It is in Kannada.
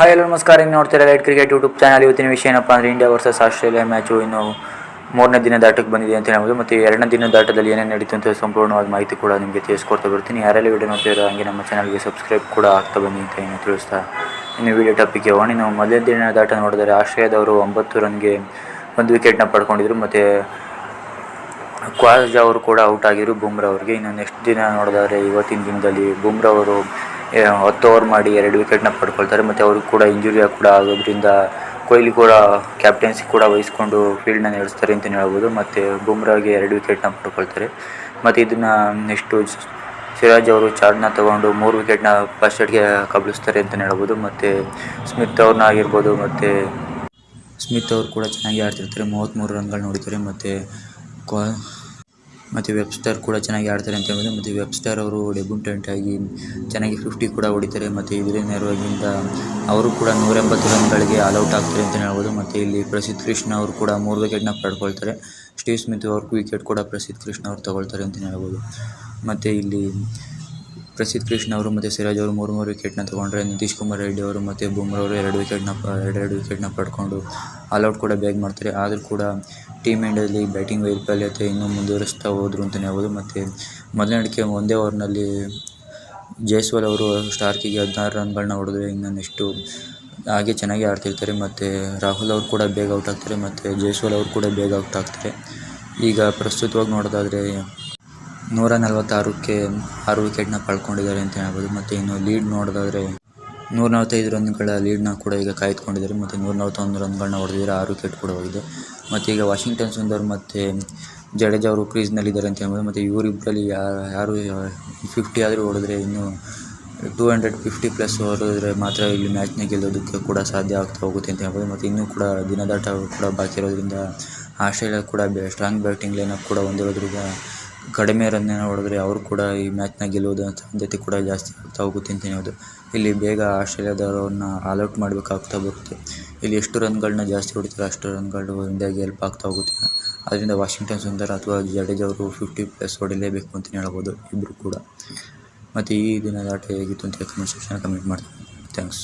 ಹಾಯ್ ಎಲ್ಲ ನಮಸ್ಕಾರ ಹಿಂಗೆ ನೋಡ್ತೀರಾ ಲೈಟ್ ಕ್ರಿಕೆಟ್ ಯೂಟ್ಯೂಬ್ ಚಾನಲ್ ಇವತ್ತಿನ ವಿಷಯ ಏನಪ್ಪ ಅಂದರೆ ಇಂಡಿಯಾ ವರ್ಸಸ್ ಆಸ್ಟ್ರೇಲಿಯಾ ಮ್ಯಾಚು ಇನ್ನು ಮೂರನೇ ದಿನ ದಾಟಕ್ಕೆ ಬಂದಿದೆ ಅಂತ ಹೇಳ್ಬೋದು. ಮತ್ತು ಎರಡನೇ ದಿನ ದಾಟದಲ್ಲಿ ಏನೇನು ನಡೀತು ಅಂತ ಸಂಪೂರ್ಣವಾದ ಮಾಹಿತಿ ಕೂಡ ನಿಮಗೆ ತಿಳಿಸ್ಕೊಡ್ತಾ ಬರ್ತೀನಿ ಯಾರೆಲ್ಲ ವಿಡಿಯೋ ನೋಡ್ತಿರೋ ಹಂಗೆ ನಮ್ಮ ಚಾನಲ್ಗೆ ಸಬ್ಸ್ಕ್ರೈಬ್ ಕೂಡ ಆಗ್ತಾ ಬನ್ನಿ ಅಂತ ಏನು ತಿಳಿಸ್ತಾ ಇನ್ನು ವಿಡಿಯೋ ಟಾಪಿಕ್ಗೆ ಹೋಗೋಣ. ನಾವು ಮೊದಲನೇ ದಿನ ದಾಟ ನೋಡಿದರೆ ಆಸ್ಟ್ರೇಲಿಯಾದವರು ಒಂಬತ್ತು ರನ್ಗೆ ಒಂದು ವಿಕೆಟ್ನ ಪಡ್ಕೊಂಡಿದ್ರು. ಮತ್ತು ಕ್ವಾಜ್ ಅವರು ಕೂಡ ಔಟ್ ಆಗಿದ್ರು ಬುಮ್ರಾ ಅವ್ರಿಗೆ. ಇನ್ನು ನೆಕ್ಸ್ಟ್ ದಿನ ನೋಡಿದ್ರೆ ಇವತ್ತಿನ ದಿನದಲ್ಲಿ ಬುಮ್ರಾ ಅವರು ಹತ್ತು ಓವರ್ ಮಾಡಿ ಎರಡು ವಿಕೆಟ್ನ ಪಡ್ಕೊಳ್ತಾರೆ. ಮತ್ತು ಅವ್ರಿಗೆ ಕೂಡ ಇಂಜುರಿ ಕೂಡ ಆಗೋದ್ರಿಂದ ಕೊಹ್ಲಿ ಕೂಡ ಕ್ಯಾಪ್ಟೆನ್ಸಿ ಕೂಡ ವಹಿಸ್ಕೊಂಡು ಫೀಲ್ಡ್ನ ನಡೆಸ್ತಾರೆ ಅಂತಲೇ ಹೇಳ್ಬೋದು. ಮತ್ತು ಬುಮ್ರಾಗೆ ಎರಡು ವಿಕೆಟ್ನ ಪಡ್ಕೊಳ್ತಾರೆ. ಮತ್ತು ಇದನ್ನು ನೆಕ್ಸ್ಟು ಸಿರಾಜ್ ಅವರು ಚಾರ್ಜ್ನ ತಗೊಂಡು ಮೂರು ವಿಕೆಟ್ನ ಫಸ್ಟ್ ಅಡ್ಗೆ ಕಬಳಿಸ್ತಾರೆ ಅಂತಲೇ ಹೇಳ್ಬೋದು. ಮತ್ತು ಸ್ಮಿತ್ ಅವ್ರನ್ನ ಆಗಿರ್ಬೋದು, ಮತ್ತು ಸ್ಮಿತ್ ಅವರು ಕೂಡ ಚೆನ್ನಾಗಿ ಆಡ್ತಿರ್ತಾರೆ. ಮೂವತ್ತ್ಮೂರು ರನ್ಗಳು ನೋಡ್ತಾರೆ ಮತ್ತು ಮತ್ತು ವೆಬ್ಸ್ಟರ್ ಕೂಡ ಚೆನ್ನಾಗಿ ಆಡ್ತಾರೆ ಅಂತ ಹೇಳ್ಬೋದು. ಮತ್ತು ವೆಬ್ಸ್ಟರ್ ಅವರು ಡೆಬ್ಯೂಟೆಂಟ್ ಆಗಿ ಚೆನ್ನಾಗಿ ಫಿಫ್ಟಿ ಕೂಡ ಹೊಡಿತಾರೆ. ಮತ್ತು ಇದರ ನೆರವಾಗಿಂದ ಅವರು ಕೂಡ ನೂರ ಎಂಬತ್ತು ಆಲ್ ಔಟ್ ಆಗ್ತಾರೆ ಅಂತಲೇ ಹೇಳ್ಬೋದು. ಮತ್ತು ಇಲ್ಲಿ ಪ್ರಸಿದ್ಧ ಕೃಷ್ಣ ಅವರು ಕೂಡ ಮೂರು ವಿಕೆಟ್ನ ಪಡ್ಕೊಳ್ತಾರೆ. ಸ್ಟೀವ್ ಸ್ಮಿತ್ ಅವ್ರ ವಿಕೆಟ್ ಕೂಡ ಪ್ರಸಿದ್ಧ ಕೃಷ್ಣ ಅವರು ತಗೊಳ್ತಾರೆ ಅಂತಲೇ ಹೇಳ್ಬೋದು. ಮತ್ತು ಇಲ್ಲಿ ಪ್ರಸಿದ್ಧ ಕೃಷ್ಣ ಅವರು ಮತ್ತು ಸಿರಾಜ್ ಅವರು ಮೂರು ಮೂರು ವಿಕೆಟ್ನ ತೊಗೊಂಡ್ರೆ ನಿತೀಶ್ ಕುಮಾರ್ ರೆಡ್ಡಿ ಅವರು ಮತ್ತು ಬುಮ್ರಾ ಅವರು ಎರಡು ವಿಕೆಟ್ನ ಎರಡೆರಡು ವಿಕೆಟ್ನ ಪಡ್ಕೊಂಡು ಆಲ್ಔಟ್ ಕೂಡ ಬೇಗ ಮಾಡ್ತಾರೆ. ಆದರೂ ಕೂಡ ಟೀಮ್ ಇಂಡಿಯಾದಲ್ಲಿ ಬ್ಯಾಟಿಂಗ್ ವೈಫಲ್ಯತೆ ಇನ್ನೂ ಮುಂದುವರಿಸ್ತಾ ಹೋದ್ರು ಅಂತಲೇ ಹೇಳ್ಬೋದು. ಮತ್ತು ಅಡಿಕೆ ಒಂದೇ ಓವರ್ನಲ್ಲಿ ಜೈಸ್ವಾಲ್ ಅವರು ಸ್ಟಾರ್ಕಿಗೆ ಹದಿನಾರು ರನ್ಗಳನ್ನ ಹೊಡೆದ್ರೆ ಇನ್ನು ನೆಕ್ಸ್ಟು ಹಾಗೆ ಚೆನ್ನಾಗಿ ಆಡ್ತಿರ್ತಾರೆ. ಮತ್ತು ರಾಹುಲ್ ಅವರು ಕೂಡ ಬೇಗ ಔಟ್ ಆಗ್ತಾರೆ. ಮತ್ತು ಜೈಸ್ವಾಲ್ ಅವರು ಕೂಡ ಬೇಗ ಔಟ್ ಆಗ್ತಾರೆ. ಈಗ ಪ್ರಸ್ತುತವಾಗಿ ನೋಡೋದಾದರೆ ನೂರ ನಲವತ್ತಾರಕ್ಕೆ ಆರು ವಿಕೆಟ್ನ ಕಳ್ಕೊಂಡಿದ್ದಾರೆ ಅಂತ ಹೇಳ್ಬೋದು. ಮತ್ತು ಇನ್ನು ಲೀಡ್ ನೋಡೋದಾದರೆ ನೂರ ನಲವತ್ತೈದು ರನ್ಗಳ ಲೀಡ್ನ ಕೂಡ ಈಗ ಕಾಯ್ದುಕೊಂಡಿದ್ದಾರೆ. ಮತ್ತು ನೂರ ನಲವತ್ತೊಂದು ರನ್ಗಳನ್ನ ಹೊಡೆದಿದ್ದಾರೆ. ಆರು ವಿಕೆಟ್ ಕೂಡ ಹೋಗಿದೆ. ಮತ್ತು ಈಗ ವಾಷಿಂಗ್ಟನ್ ಸುಂದರ್ ಮತ್ತು ಜಡೇಜಾ ಅವರು ಕ್ರೀಸ್ನಲ್ಲಿದ್ದಾರೆ ಅಂತ ಹೇಳ್ಬೋದು. ಮತ್ತು ಇವರಿಬ್ಬರಲ್ಲಿ ಯಾರು ಫಿಫ್ಟಿ ಆದರೂ ಹೊಡೆದ್ರೆ ಇನ್ನೂ ಟೂ ಹಂಡ್ರೆಡ್ ಫಿಫ್ಟಿ ಪ್ಲಸ್ ಹೊಡೆದ್ರೆ ಮಾತ್ರ ಇಲ್ಲಿ ಮ್ಯಾಚ್ನ ಗೆಲ್ಲೋದಕ್ಕೆ ಕೂಡ ಸಾಧ್ಯ ಆಗ್ತಾ ಹೋಗುತ್ತೆ ಅಂತ ಹೇಳ್ಬೋದು. ಮತ್ತು ಇನ್ನೂ ಕೂಡ ದಿನದಾಟ ಕೂಡ ಬಾಕಿ ಇರೋದ್ರಿಂದ ಆಸ್ಟ್ರೇಲಿಯಾ ಕೂಡ ಸ್ಟ್ರಾಂಗ್ ಬ್ಯಾಟಿಂಗ್ ಲೈನಪ್ ಕೂಡ ಹೊಂದಿರೋದ್ರಿಂದ ಕಡಿಮೆ ರನ್ನ ಹೊಡೆದ್ರೆ ಅವರು ಕೂಡ ಈ ಮ್ಯಾಚ್ನ ಗೆಲ್ಲುವುದರ ಸಾಧ್ಯತೆ ಕೂಡ ಜಾಸ್ತಿ ಆಗ್ತಾ ಹೋಗುತ್ತೆ ಅಂತಲೇ ಹೇಳ್ಬೋದು. ಇಲ್ಲಿ ಬೇಗ ಆಸ್ಟ್ರೇಲಿಯಾದವರನ್ನು ಆಲ್ಔಟ್ ಮಾಡಬೇಕಾಗ್ತಾ ಬರುತ್ತೆ ಇಲ್ಲಿ ಎಷ್ಟು ರನ್ಗಳನ್ನ ಜಾಸ್ತಿ ಹೊಡಿತಾರೆ, ಅಷ್ಟು ರನ್ಗಳು ಇಂಡಿಯಾಗೆ ಹೆಲ್ಪ್ ಆಗ್ತಾ ಹೋಗುತ್ತೆ. ಅದರಿಂದ ವಾಷಿಂಗ್ಟನ್ ಸುಂದರ್ ಅಥವಾ ಜಡೇಜ್ ಅವರು ಫಿಫ್ಟಿ ಪ್ಲಸ್ ಹೊಡಿಲೇಬೇಕು ಅಂತಲೇ ಹೇಳ್ಬೋದು ಇಬ್ಬರು ಕೂಡ. ಮತ್ತು ಈ ದಿನದ ಆಟ ಹೇಗಿತ್ತು ಅಂತ ಕಮೆಂಟ್ ಸೆಕ್ಷನ್ ಕಮೆಂಟ್ ಮಾಡ್ತೀನಿ. ಥ್ಯಾಂಕ್ಸ್